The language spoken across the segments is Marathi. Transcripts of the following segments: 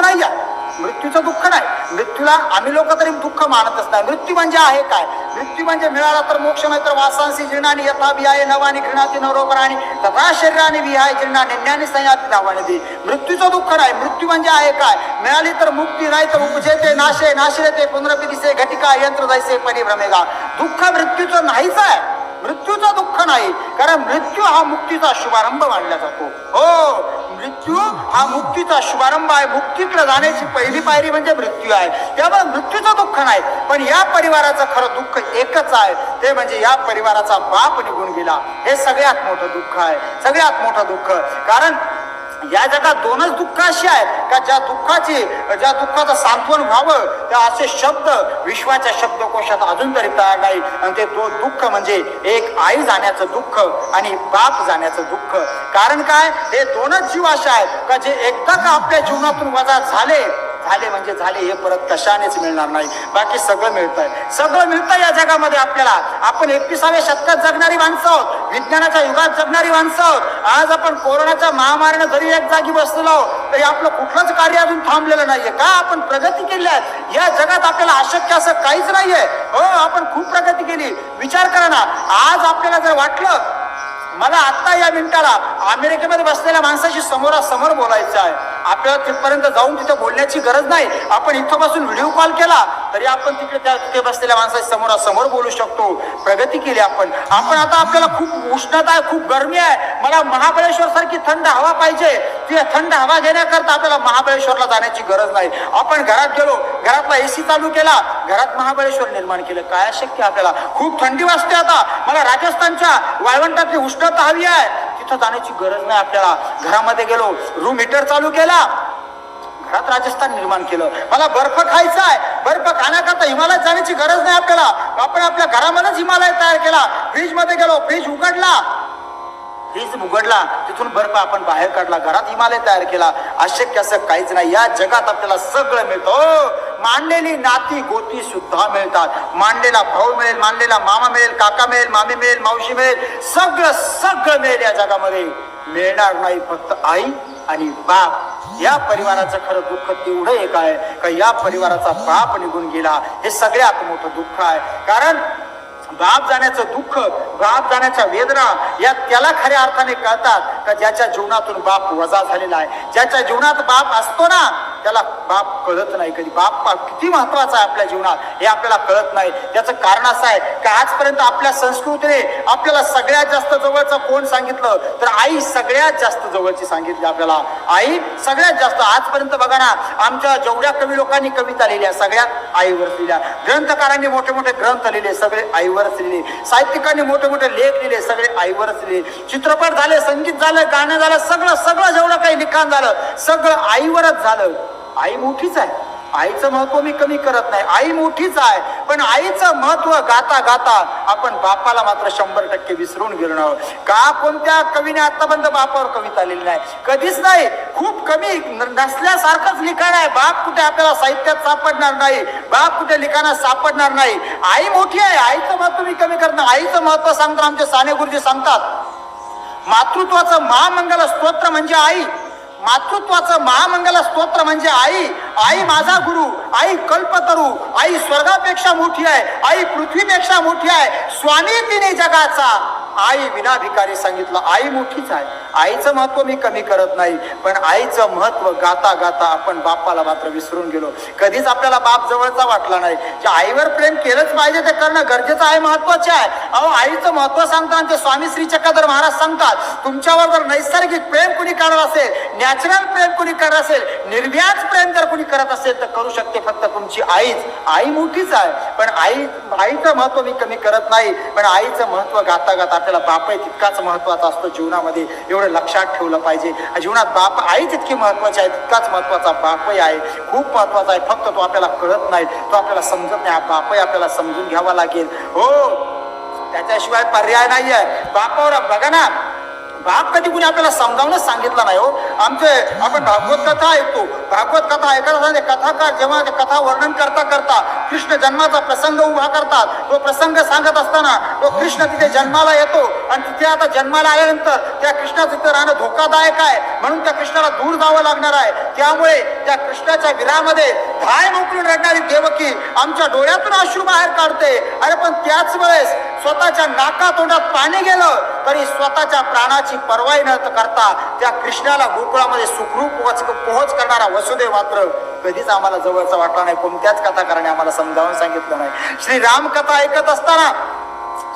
नाही आहे मृत्यूचं दुःख नाही. मृत्यूला आम्ही लोक तरी दुःख मानतच नाही. मृत्यू म्हणजे आहे काय? मृत्यू म्हणजे मिळाला तर मोक्ष नाही तर वासांशी जीर्णाने यथा बिहाय नवानी घृणाती नरोपराणी तथा शरीराने विहाय जीर्णा निन्यानी संयाती धावाने दे मृत्यूचं दुःख नाही. मृत्यू म्हणजे आहे काय? मिळाली तर मुक्ती नाही तर उपजेते नाशे नाशिरे नाशिरते पुनरपिदिसे घटिका यंत्र जायसे परिभ्रमेगा दुःख मृत्यूचं नाहीच आहे. मृत्यूचं दुःख नाही कारण मृत्यू हा मुक्तीचा शुभारंभ मानला जातो. हो मृत्यू हा मुक्तीचा शुभारंभ आहे. मुक्तीकडे जाण्याची पहिली पायरी म्हणजे मृत्यू आहे. त्यामुळे मृत्यूचं दुःख नाही पण या परिवाराचं खरं दुःख एकच आहे. ते म्हणजे या परिवाराचा बाप निघून गेला. हे सगळ्यात मोठं दुःख आहे. सगळ्यात मोठं दुःख. कारण या जगात दोनच दुःख अशी आहेत का ज्या दुःखाची ज्या दुःखाचं सांत्वन व्हावं त्या असे शब्द विश्वाच्या शब्दकोशात अजून तरी तयार नाही. आणि ते दोन दुःख म्हणजे एक आई जाण्याचं दुःख आणि बाप जाण्याचं दुःख. कारण काय? हे दोनच जीव असे आहेत का जे एकदा का आपल्या जीवनातून वजा झाले झाले म्हणजे झाले हे परत कशानेच मिळणार नाही. बाकी सगळं मिळतंय. सगळं मिळतं या जगामध्ये आपल्याला. आपण एकविसाव्या शतकात जगणारी माणसं आहोत. विज्ञानाच्या युगात जगणारी माणसं आहोत. आज आपण कोरोनाच्या महामारीनं जरी एक जागी बसलेलो आहोत तरी आपलं कुठलंच कार्य अजून थांबलेलं नाहीये. का आपण प्रगती केली आहे? या जगात आपल्याला अशक्य असं काहीच नाहीये. हो आपण खूप प्रगती केली. विचार करा ना. आज आपल्याला जर वाटलं मला आत्ता या मिनिटाला अमेरिकेमध्ये बसलेल्या माणसाशी समोरासमोर बोलायचं आहे. आपल्याला तिथपर्यंत जाऊन तिथं बोलण्याची गरज नाही. आपण इथंपासून व्हिडिओ कॉल केला तरी आपण तिकडे त्या तिथे बसलेल्या माणसाशी समोरासमोर बोलू शकतो. प्रगती केली आपण. आपण आता आपल्याला खूप उष्णता आहे खूप गरमी आहे. मला महाबळेश्वर सारखी थंड हवा पाहिजे. ती थंड हवा घेण्याकरता आपल्याला महाबळेश्वरला जाण्याची गरज नाही. आपण घरात गेलो घरातला एसी चालू केला घरात महाबळेश्वर निर्माण केलं. काय शक्य आपल्याला? खूप थंडी वाजते आता. मला राजस्थानच्या वाळवंटातली उष्णता हवी आहे. तिथं जाण्याची गरज नाही आपल्याला. घरामध्ये गेलो रूम हिटर चालू केला. घरात राजस्थान निर्माण केलं. मला बर्फ खायचा आहे. बर्फ खाण्याकरता हिमालयात जाण्याची गरज नाही आपल्याला. आपण आपल्या घरामध्येच हिमालय तयार केला. फ्रीजमध्ये गेलो फ्रीज उघडला. फ्रीज उघडला तिथून बर्फ आपण बाहेर काढला घरात हिमालय तयार केला. अशक्य असं काहीच नाही. या जगात आपल्याला सगळं मिळतं. हो, मांडलेली नाती गोती सुद्धा मिळतात. मांडलेला भाऊ मिळेल मांडलेला मामा मिळेल काका मिळेल मामी मिळेल मावशी मिळेल. सगळं सगळं मिळेल या जगामध्ये. मिळणार नाही फक्त आई आणि बाप. या परिवाराचं खरं दुःख तेवढं एक आहे का या परिवाराचा बाप निघून गेला? हे सगळ्यात मोठं दुःख आहे. कारण बाप जाण्याचं दुःख बाप जाण्याच्या वेदना या त्याला खऱ्या अर्थाने कळतात का ज्याच्या जीवनातून बाप वजा झालेला आहे? ज्याच्या जीवनात बाप असतो ना त्याला बाप कळत नाही कधी. बाप किती महत्त्वाचा आहे आपल्या जीवनात. हे आपल्याला कळत नाही. त्याचं कारण असं आहे का आजपर्यंत आपल्या संस्कृतीने आपल्याला सगळ्यात जास्त जवळचं कोण सांगितलं? तर आई सगळ्यात जास्त जवळची सांगितली आपल्याला. आई सगळ्यात जास्त. आजपर्यंत बघा ना आमच्या जेवढ्या कवी लोकांनी कविता लिहिल्या सगळ्यात आईवर लिहिल्या. ग्रंथकारांनी मोठे मोठे ग्रंथ लिहिले सगळे आईवरच लिहिले. साहित्यिकांनी मोठे मोठे लेख लिहिले सगळे आईवरच लिहिले. चित्रपट झाले संगीत झालं गाणं झालं सगळं सगळं जेवढं काही लिखाण झालं सगळं आईवरच झालं. आई मोठीच आहे. आईचं महत्त्व मी कमी करत नाही. आई मोठीच आहे. पण आईचं महत्त्व गाता गाता आपण बापाला मात्र शंभर टक्के विसरून गेलो का कोणत्या कवीने आतापर्यंत बापावर कविता लिहिली नाही? कधीच नाही. खूप कमी न- नसल्यासारखंच लिखाण आहे. बाप कुठे आपल्याला साहित्यात सापडणार नाही. बाप कुठे लिखाणात सापडणार नाही. आई मोठी आहे. आईचं महत्त्व मी कमी करत नाही. आईचं महत्त्व सांगताना आमचे साने गुरुजी सांगतात मातृत्वाचं महामंगल स्तोत्र म्हणजे आई. मातृत्वाचं महामंगल स्तोत्र म्हणजे आई. आई माझा गुरु. आई कल्पतरू. आई स्वर्गापेक्षा मोठी आहे. आई पृथ्वीपेक्षा मोठी आहे. स्वामी तिने जगाचा. आई विना भिकारी सांगितलं आई मोठीच आहे. आईचं महत्त्व मी कमी करत नाही पण आईचं महत्त्व गाता गाता आपण बापाला मात्र विसरून गेलो. कधीच आपल्याला बाप जवळचा वाटला नाही. जे आईवर प्रेम केलंच पाहिजे ते करणं गरजेचं आहे महत्त्वाचे आहे. अहो आईचं महत्त्व सांगताना ते स्वामी श्री चक्रधर महाराज सांगतात तुमच्यावर जर नैसर्गिक प्रेम कुणी करत असेल नॅचरल प्रेम कुणी करत असेल निर्व्याज प्रेम जर कुणी करत असेल तर करू शकते फक्त तुमची आईच. आई मोठीच आहे पण आई आईचं महत्त्व मी कमी करत नाही पण आईचं महत्त्व गाता गाता आपल्याला बाप तितकाच महत्त्वाचा असतो जीवनामध्ये. एवढं लक्षात ठेवलं पाहिजे. जीवनात बाप आई तितकी महत्वाची आहे तितकाच महत्त्वाचा बापही आहे. खूप महत्त्वाचा आहे. फक्त तो आपल्याला कळत नाही. तो आपल्याला समजत नाही. हा बापही आपल्याला समजून घ्यावा लागेल. हो त्याच्याशिवाय पर्याय नाही आहे बापावर बघा ना. बाप कधी कुणी आपल्याला समजावूनच सांगितलं नाही हो. आमचे आपण भागवत कथा ऐकतो. भागवत कथा ऐकत कथाकार जेव्हा ते कथा वर्णन करता करता कृष्ण जन्माचा प्रसंग उभा करतात. तो प्रसंग सांगत असताना तो कृष्ण तिथे जन्माला येतो आणि तिथे आता जन्माला आल्यानंतर त्या कृष्णाचं तिथे राहणं धोकादायक आहे. म्हणून त्या कृष्णाला दूर जावं लागणार आहे. त्यामुळे त्या कृष्णाच्या विरामध्ये धाय मोकळून रडणारी देवकी आमच्या डोळ्यातून अश्रू बाहेर काढते. अरे पण त्याच वेळेस स्वतःच्या नाका तोंडात पाणी गेलं तरी स्वतःच्या प्राणाची पर्वाई न करता त्या कृष्णाला गोकुळामध्ये सुखरूप पोहोच पोहोच करणारा वसुदेव मात्र कधीच आम्हाला जवळचा वाटला नाही. कोणत्याच कथाकाराने आम्हाला समजावून सांगितलं नाही. श्री राम कथा ऐकत असताना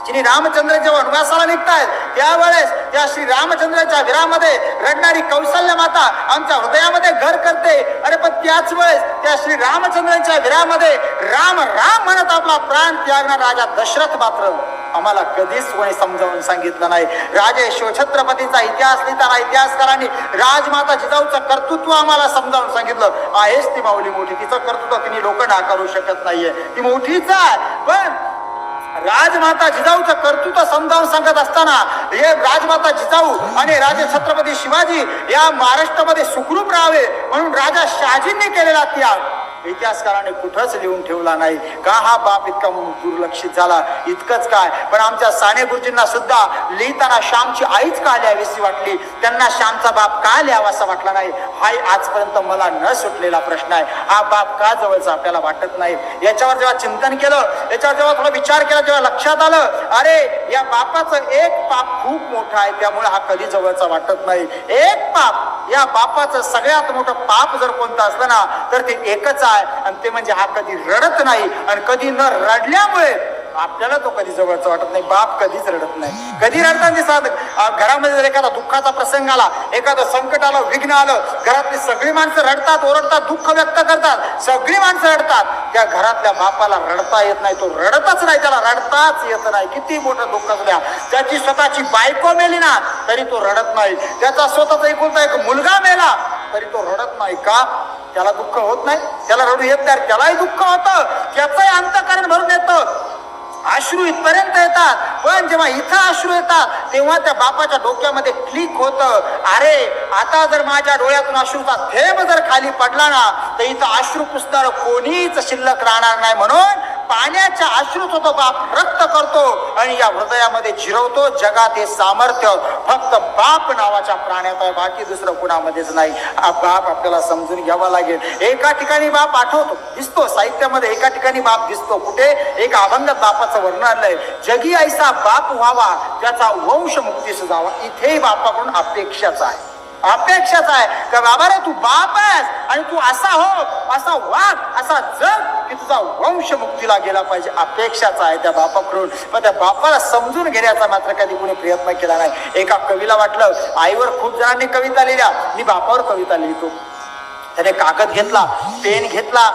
श्री रामचंद्र जेव्हा वनवासाला निघतायत. त्यावेळेस त्या श्री रामचंद्राच्या विरामध्ये रडणारी कौशल्य माता आमच्या हृदयामध्ये घर करते. अरे पण त्याच वेळेस त्या श्री रामचंद्रांच्या विरामध्ये राम राम म्हणत आपला प्राण त्यागणार राजा दशरथ मात्र आम्हाला कधीच कोणी समजावून सांगितलं नाही. राजे शिवछत्रपतींचा इतिहास लिहिताना इतिहासकारांनी राजमाता जिजाऊचं कर्तृत्व आम्हाला समजावून सांगितलं. आहेच ती माऊली मोठी. तिचं कर्तृत्व तिने लोक नाकारू शकत नाहीये. ती मोठीच आहे. पण राजमाता जिजाऊचं कर्तृत्व समजावून सांगत असताना हे राजमाता जिजाऊ आणि राजे छत्रपती शिवाजी या महाराष्ट्रामध्ये सुखरूप राहावे म्हणून राजा शहाजींनी केलेला त्याग. इतिहासकाराने कुठंच लिहून ठेवला नाही. का हा बाप इतका दुर्लक्षित झाला? इतकंच काय? पण आमच्या साने गुरुजींना सुद्धा लिहिताना श्यामची आईच का लिहावीशी वाटली? त्यांना श्यामचा बाप का लिहावासा वाटला नाही? हा आजपर्यंत मला न सुटलेला प्रश्न आहे. हा बाप का जवळचा आपल्याला वाटत नाही? याच्यावर जेव्हा चिंतन केलं याच्यावर जेव्हा थोडा विचार केला तेव्हा लक्षात आलं अरे या बापाचं एक पाप खूप मोठं आहे त्यामुळे हा कधी जवळचा वाटत नाही. एक पाप या बापाचं सगळ्यात मोठं पाप जर कोणतं असलं ना तर ते एकच आहे. आणि ते म्हणजे हा कधी रडत नाही आणि कधी न रडल्यामुळे आपल्याला तो कधी जवळचा वाटत नाही. बाप कधीच रडत नाही. कधी रडतात दिसतात घरामध्ये जर एखादा दुःखाचा प्रसंग आला एखादं संकट आलं विघ्न आलं घरातली सगळी माणसं रडतात ओरडतात दुःख व्यक्त करतात सगळी माणसं रडतात त्या घरातल्या बापाला रडता येत नाही. तो रडतच नाही त्याला रडताच येत नाही. किती मोठं दुःख द्या. त्याची स्वतःची बायको मेली ना तरी तो रडत नाही. त्याचा स्वतःचा एकुलता एक मुलगा मेला तरी तो रडत नाही. का? त्याला दुःख होत नाही त्याला रडू येत नाही त्यालाही दुःख होतं. त्याचंही अंतकरण भरून येतं. अश्रू इथपर्यंत येतात. पण जेव्हा इथं अश्रू येतात तेव्हा त्या बापाच्या डोक्यामध्ये क्लिक होतं. अरे आता जर माझ्या डोळ्यातून अश्रूचा थेंब जर खाली पडला ना तर इथं अश्रू पुसणार कोणीच शिल्लक राहणार नाही म्हणून पाण्याच्या आश्रित होतो बाप रक्त करतो आणि या हृदयामध्ये जिरवतो. जगात हे सामर्थ्य फक्त बाप नावाच्या प्राण्यात आहे बाकी दुसरं कुणामध्येच नाही. बाप आपल्याला समजून घ्यावा लागेल. एका ठिकाणी बाप आठवतो दिसतो साहित्यामध्ये एका ठिकाणी बाप दिसतो. कुठे? एक अभंगात बापाचं वर्णन आलंय. जगी ऐसा बाप व्हावा त्याचा वंश मुक्तीस जावा इथेही बापाकडून अपेक्षाच आहे. अपेक्षाच आहे. का बाबा रे तू बाप आहेस आणि तू असा हो असा वाग असा जग की तुझा वंश मुक्तीला गेला पाहिजे. अपेक्षाच आहे त्या बापाकडून. पण त्या बापाला समजून घेण्याचा मात्र कधी कोणी प्रयत्न केला नाही. एका कवीला वाटलं आईवर खूप जणांनी कविता लिहिल्या. मी बापावर कविता लिहितो. त्याने कागद घेतला पेन घेतला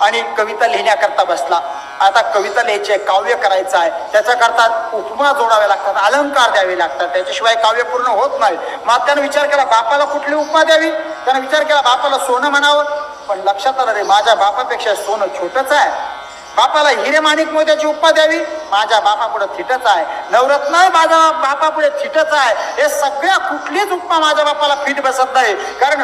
आणि कविता लिहिण्याकरता बसला. आता कविता लिहायची आहे काव्य करायचं आहे. त्याच्याकरता उपमा जोडाव्या लागतात अलंकार द्यावे लागतात. त्याच्याशिवाय काव्य पूर्ण होत नाही. मग त्यानं विचार केला बापाला कुठली उपमा द्यावी? त्यानं विचार केला बापाला सोनं म्हणावं. पण लक्षात आलं रे माझ्या बापापेक्षा सोनं छोटंच आहे. बापाला हिरे माणिक मोत्याची उपमा द्यावी? माझ्या बापापुढे थिटच आहे. नवरत्न माझ्या बापापुढे थिटच आहे. हे सगळ्या कुठलीच उपमा माझ्या बापाला फिट बसत नाही. कारण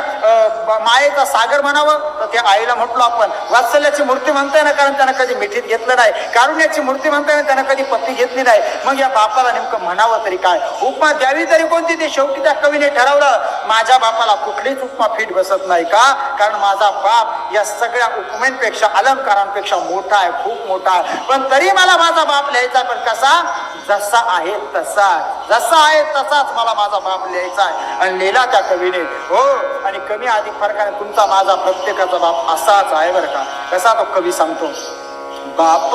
मायेचा सागर म्हणावं तर त्या आईला म्हटलो आपण वात्सल्याची मूर्ती म्हणताय ना कारण त्यानं कधी मिठीत घेतलं नाही. कारुण्याची मूर्ती म्हणताय ना त्यानं कधी पत्ती घेतली नाही. मग या बापाला नेमकं म्हणावं तरी काय? उपमा द्यावी तरी कोणती? ते शेवटी त्या कवीने ठरवलं. माझ्या बापाला कुठलीच उपमा फिट बसत नाही का? कारण माझा बाप या सगळ्या उपमेंपेक्षा अलंकारांपेक्षा मोठा आहे खूप मोठा आहे. पण तरी मला माझा बाप लिहायचा पण कसा? जसा आहे तसा. जसा आहे तसाच मला माझा बाप लिहायचा आहे. आणि लिहिला त्या कवीने. हो आणि कमी अधिक फरकाने तुमचा माझा प्रत्येकाचा बाप असाच आहे बरं का? कसा तो कवी सांगतो? बाप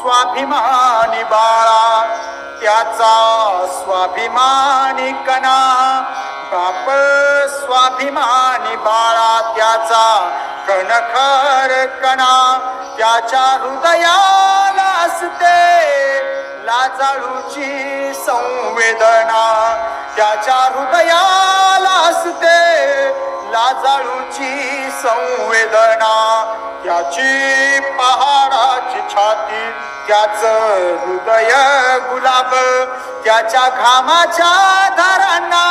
स्वाभिमानी बाळा त्याचा स्वाभिमानी कणा. बाप स्वाभिमानी बाळा त्याचा कणखर कणा. त्याच्या हृदयात असते लाजाळूची संवेदना त्याच्या हृदयाला असते. लाजाळूची संवेदना त्याची पहाडाची छाती त्याच हृदय गुलाब त्याच्या घामाच्या धारांना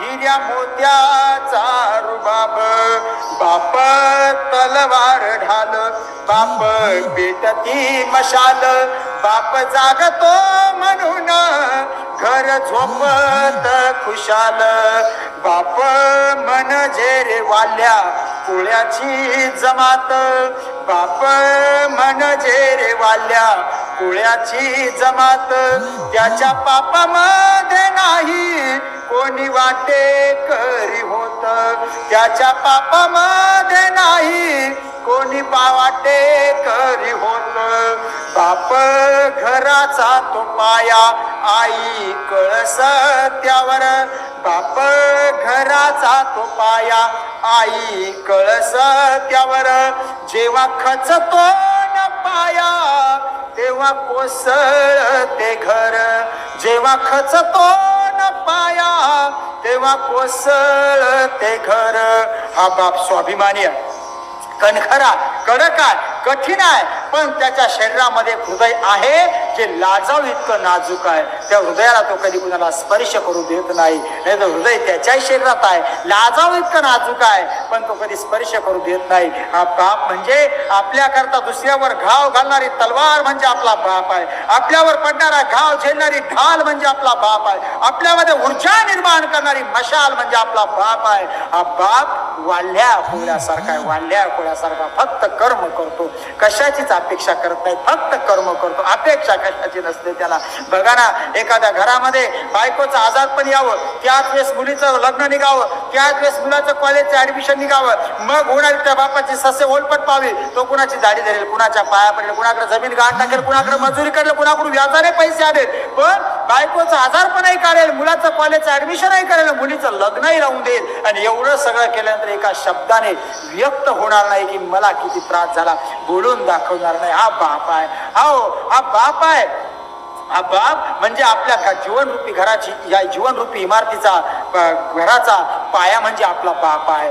हिऱ्या मोत्याचा रुबाब. बाप तलवार बाप पेटती मशाल. बाप जागतो म्हणून घर झोपत खुशाल. बाप मन झेरे वाल्या कुळ्याची जमात. बाप मन झेरे वाल्या कुळ्याची जमात. त्याच्या पापामध्ये नाही कोणी वाटे करी होत. त्याच्या पापामध्ये नाही कोणी पावाटे करी होत बाप घराचा तो माया आई कळस त्यावर. बाप घराचा तो पाया आई कळस त्यावर. जेव्हा खचतो न पाया तेव्हा कोसळ ते घर. जेव्हा खचतो न पाया तेव्हा कोसळ ते घर. हा बाप स्वाभिमानी आहे. कणखरा कडक आहे कठीण आहे. पण त्याच्या शरीरामध्ये हृदय आहे जे लाजाव इतकं नाजूक आहे. त्या हृदयाला तो कधी कुणाला स्पर्श करू देत नाही. नाही तर हृदय त्याच्याही शरीरात आहे. लाजाव इतकं नाजूक आहे पण तो कधी स्पर्श करू देत नाही. हा बाप म्हणजे आपल्याकरता दुसऱ्यावर घाव घालणारी तलवार म्हणजे आपला बाप आहे. आपल्यावर पडणारा घाव झेलणारी ढाल म्हणजे आपला बाप आहे. आपल्यामध्ये ऊर्जा निर्माण करणारी मशाल म्हणजे आपला बाप आहे. हा बाप वाढल्या कोळ्यासारखा आहे. वाढल्या कोळ्यासारखा फक्त कर्म करतो. कशाचीच अपेक्षा करत नाही फक्त कर्म करतो. अपेक्षा कशाची नसते त्याला. बघा ना एखाद्या घरामध्ये बायकोचं आजार पण यावं त्याच वेळेस मुलीचं लग्न निघावं त्याच वेळेस मुलाचं कॉलेजचं ऍडमिशन निघावं मग होणारी त्या बापाची ससे ओलपट पावी तो कुणाची दाढी धरेल कुणाच्या पाया पडेल कुणाकडे जमीन गाठ टाकेल कुणाकडे मजुरी करेल कुणाकडून व्याजाने पैसे आले पण बायकोचं आजार पणही काढेल मुलाचं कॉलेजचं ऍडमिशनही करेल मुलीचं लग्नही लावून देईल. आणि एवढं सगळं केल्यानंतर एका शब्दाने व्यक्त होणार नाही की मला किती त्रास झाला. बोलून दाखवणार नाही हा बाप आहे. हो हा बाप आहे. हा बाप म्हणजे आपल्या घ- जीवनरूपी घराची या जीवनरूपी इमारतीचा घराचा पाया म्हणजे आपला बाप आहे.